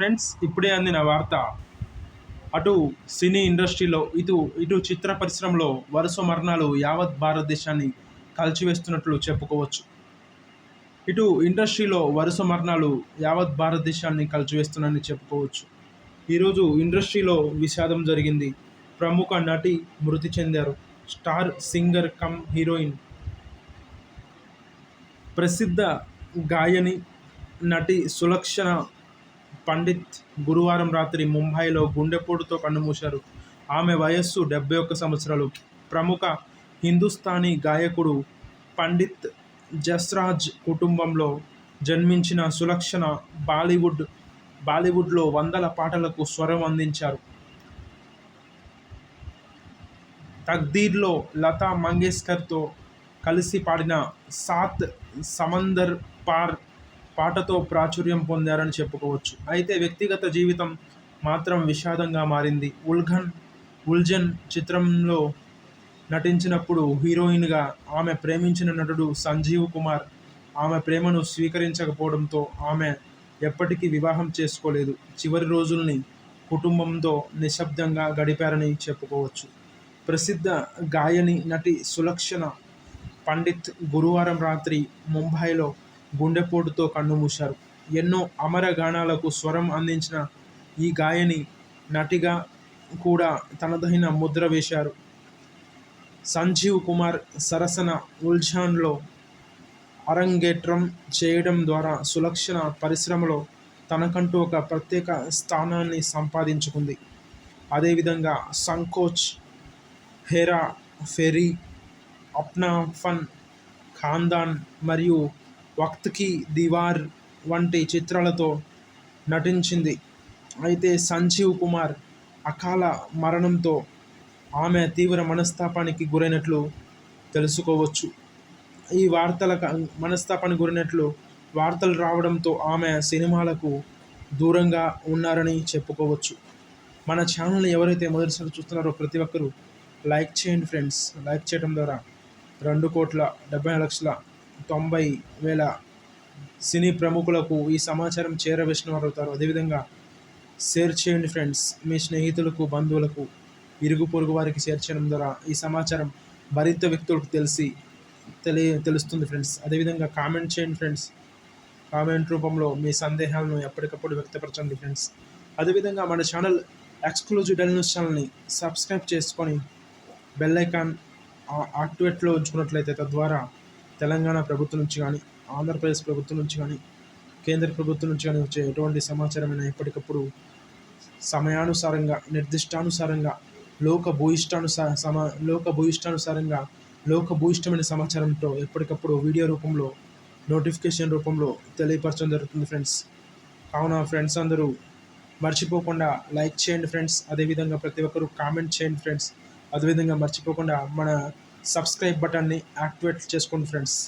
Friends ఇప్పుడే అందిన వార్త. అటు సినీ ఇండస్ట్రీలో ఇటు ఇటు చిత్ర పరిశ్రమలో వరుస మరణాలు యావత్ భారతదేశాన్ని కలిచివేస్తున్నట్లు చెప్పుకోవచ్చు. ఇటు ఇండస్ట్రీలో వరుస మరణాలు యావత్ భారతదేశాన్ని కలిచివేస్తున్నాయని చెప్పుకోవచ్చు. ఈరోజు ఇండస్ట్రీలో విషాదం జరిగింది. ప్రముఖ నటి మృతి చెందారు. Star singer cum heroine. ప్రసిద్ధ గాయని నటి సులక్షణ పండిత్ గురువారం రాత్రి ముంబైలో గుండెపోటుతో కన్నుమూశారు. ఆమె వయస్సు డెబ్బై ఒక్క సంవత్సరాలు. ప్రముఖ హిందుస్థానీ గాయకుడు పండిత్ జస్రాజ్ కుటుంబంలో జన్మించిన సులక్షణ బాలీవుడ్ బాలీవుడ్లో వందల పాటలకు స్వరం అందించారు. తక్దీర్లో లతా మంగేష్కర్తో కలిసి పాడిన సాత్ సమందర్ పార్ పాటతో ప్రాచుర్యం పొందారని చెప్పుకోవచ్చు. అయితే వ్యక్తిగత జీవితం మాత్రం విషాదంగా మారింది. ఉల్ఘన్ ఉల్జన్ చిత్రంలో నటించినప్పుడు హీరోయిన్గా ఆమె ప్రేమించిన నటుడు సంజీవ్ కుమార్ ఆమె ప్రేమను స్వీకరించకపోవడంతో ఆమె ఎప్పటికీ వివాహం చేసుకోలేదు. చివరి రోజుల్ని కుటుంబంతో నిశ్శబ్దంగా గడిపారని చెప్పుకోవచ్చు. ప్రసిద్ధ గాయని నటి సులక్షణ పండిత్ గురువారం రాత్రి ముంబైలో గుండెపోటుతో కన్నుమూశారు ఎన్నో అమర గానాలకు స్వరం అందించిన ఈ గాయని నటిగా కూడా తనదైన ముద్ర వేశారు. సంజీవ్ కుమార్ సరసన ఉల్జాన్లో అరంగేట్రం చేయడం ద్వారా సులక్షణ పరిశ్రమలో తనకంటూ ఒక ప్రత్యేక స్థానాన్ని సంపాదించుకుంది. అదేవిధంగా సంకోచ్ హెరా ఫెరీ అప్నా ఫన్ ఖాందాన్ మరియు వక్త్కి దీవార్ వంటి చిత్రాలతో నటించింది. అయితే సంజీవ్ కుమార్ అకాల మరణంతో ఆమె తీవ్ర మనస్తాపానికి గురైనట్లు తెలుసుకోవచ్చు. ఈ వార్తల మనస్తాపానికి గురైనట్లు వార్తలు రావడంతో ఆమె సినిమాలకు దూరంగా ఉన్నారని చెప్పుకోవచ్చు. మన ఛానల్ని ఎవరైతే మొదటిసారి చూస్తున్నారో ప్రతి ఒక్కరూ లైక్ చేయండి ఫ్రెండ్స్. లైక్ చేయడం ద్వారా రెండు కోట్ల డెబ్బై లక్షల తొంభై వేల సినీ ప్రముఖులకు ఈ సమాచారం చేరవేసినవారవుతారు అదేవిధంగా షేర్ చేయండి ఫ్రెండ్స్. మీ స్నేహితులకు బంధువులకు ఇరుగు పొరుగు వారికి షేర్ చేయడం ద్వారా ఈ సమాచారం మరింత వ్యక్తులకు తెలిసి తెలియ తెలుస్తుంది ఫ్రెండ్స్. అదేవిధంగా కామెంట్ చేయండి ఫ్రెండ్స్. కామెంట్ రూపంలో మీ సందేహాలను ఎప్పటికప్పుడు వ్యక్తపరచండి ఫ్రెండ్స్. అదేవిధంగా మన ఛానల్ ఎక్స్క్లూజివ్ డెల్ న్యూస్ ఛానల్ని సబ్స్క్రైబ్ చేసుకొని బెల్ ఐకాన్ యాక్టివేట్లో ఉంచుకున్నట్లయితే తద్వారా తెలంగాణ ప్రభుత్వం నుంచి కానీ ఆంధ్రప్రదేశ్ ప్రభుత్వం నుంచి కానీ కేంద్ర ప్రభుత్వం నుంచి కానీ వచ్చే ఎటువంటి సమాచారమైన ఎప్పటికప్పుడు సమయానుసారంగా నిర్దిష్టానుసారంగా లోక భూయిష్టానుసార సమా లోక భూయిష్టానుసారంగా లోక భూయిష్టమైన సమాచారంతో ఎప్పటికప్పుడు వీడియో రూపంలో నోటిఫికేషన్ రూపంలో తెలియపరచడం జరుగుతుంది ఫ్రెండ్స్. కావున ఫ్రెండ్స్ అందరూ మర్చిపోకుండా లైక్ చేయండి ఫ్రెండ్స్. అదేవిధంగా ప్రతి ఒక్కరూ కామెంట్ చేయండి ఫ్రెండ్స్. అదేవిధంగా మర్చిపోకుండా మన సబ్స్క్రైబ్ బటన్ని యాక్టివేట్ చేసుకోండి ఫ్రెండ్స్.